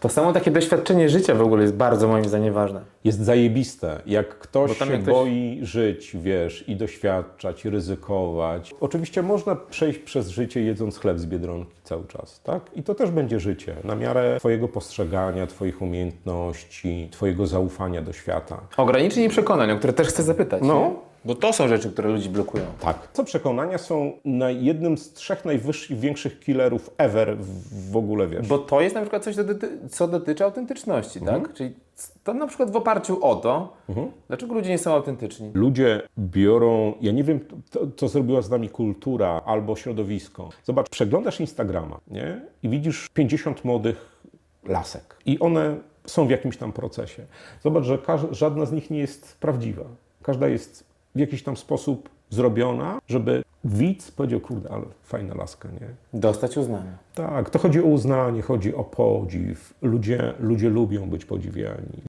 To samo takie doświadczenie życia w ogóle jest bardzo moim zdaniem ważne. Jest zajebiste. Jak ktoś Bo tam się jak ktoś- boi żyć, wiesz, i doświadczać, i ryzykować. Oczywiście można przejść przez życie jedząc chleb z Biedronki cały czas, tak? I to też będzie życie, na miarę twojego postrzegania, twoich umiejętności, twojego zaufania do świata. Ograniczeń i przekonań, o które też chcę zapytać. No. Bo to są rzeczy, które ludzi blokują. Tak. Co przekonania są na jednym z trzech najwyższych, większych killerów ever w, w ogóle, wiesz. Bo to jest na przykład coś, co doty- co dotyczy autentyczności, Mhm. tak? Czyli to na przykład w oparciu o to, dlaczego ludzie nie są autentyczni. Ludzie biorą, ja nie wiem, to, to zrobiła z nami kultura albo środowisko. Zobacz, przeglądasz Instagrama nie? i widzisz 50 młodych lasek i one są w jakimś tam procesie. Zobacz, że żadna z nich nie jest prawdziwa. Każda jest w jakiś tam sposób zrobiona, żeby widz powiedział, kurde, ale fajna laska, nie? Dostać uznania. Tak, to chodzi o uznanie, chodzi o podziw. Ludzie, ludzie lubią być podziwiani.